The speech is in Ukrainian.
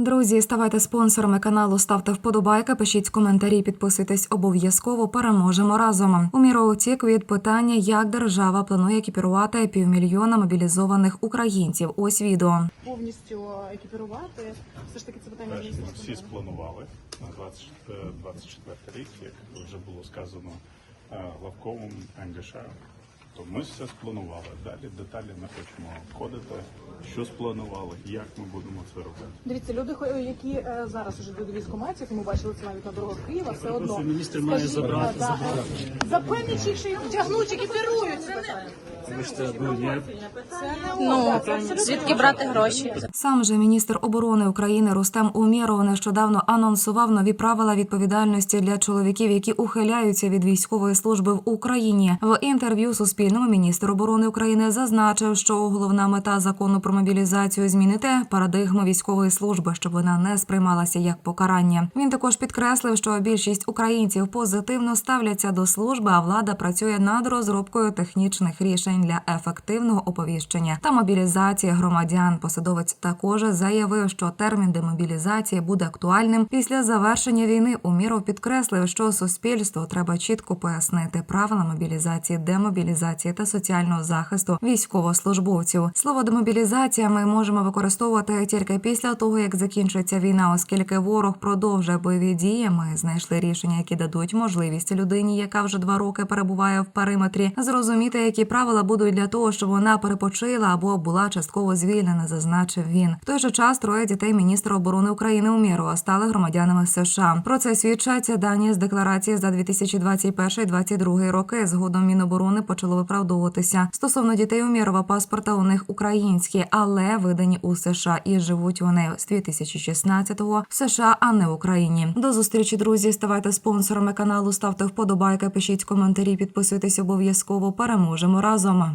Друзі, ставайте спонсорами каналу, ставте вподобайки, пишіть коментарі, підписуйтесь обов'язково. Переможемо разом. У міру утік від питання, як держава планує екіпірувати півмільйона мобілізованих українців. Ось відео. повністю екіпірувати. Все ж таки це питання Перше, ми всі спланували на 24 рік, як вже було сказано е, главковим НГШ. То ми все спланували. Далі деталі не хочемо входити, що спланували, як ми будемо це робити. Дивіться, люди, хо- які е, зараз уже до військоматів, і ми бачили це навіть на дорогах Києва, все одно. міністр має Скажіть, забрати- е, да, е, Запевніть їх, що їх втягнуть, екіпірують. Це не ну, Звідки брати гроші? Сам же міністр оборони України Рустем Умєров нещодавно анонсував нові правила відповідальності для чоловіків, які ухиляються від військової служби в Україні. В інтерв'ю Суспільному міністр оборони України зазначив, що головна мета закону про мобілізацію змінити парадигму військової служби, щоб вона не сприймалася як покарання. Він також підкреслив, що більшість українців позитивно ставляться до служби, а влада працює над розробкою технічних рішень для ефективного оповіщення та мобілізації громадян. Посадовець також заявив, що термін демобілізації буде актуальним після завершення війни. Уміров підкреслив, що суспільству треба чітко пояснити правила мобілізації, демобілізації та соціального захисту військовослужбовців. Слово демобілізація ми можемо використовувати тільки після того, як закінчиться війна, оскільки ворог продовжує бойові дії. Ми знайшли рішення, які дадуть можливість людині, яка вже два роки перебуває в периметрі, зрозуміти, які правила будуть для того, щоб вона перепочила або була частково звільнена, зазначив він. В той же час троє дітей міністра оборони України Умєрова стали громадянами США. Про це свідчать дані з декларації за 2021-2022 роки. Згодом Міноборони почало виправдовуватися. Стосовно дітей Умєрова, паспорта у них українські, але видані у США і живуть вони з 2016-го в США, а не в Україні. До зустрічі, друзі. Ставайте спонсорами каналу, ставте вподобайки, пишіть коментарі, підписуйтесь обов'язково. Переможемо разом.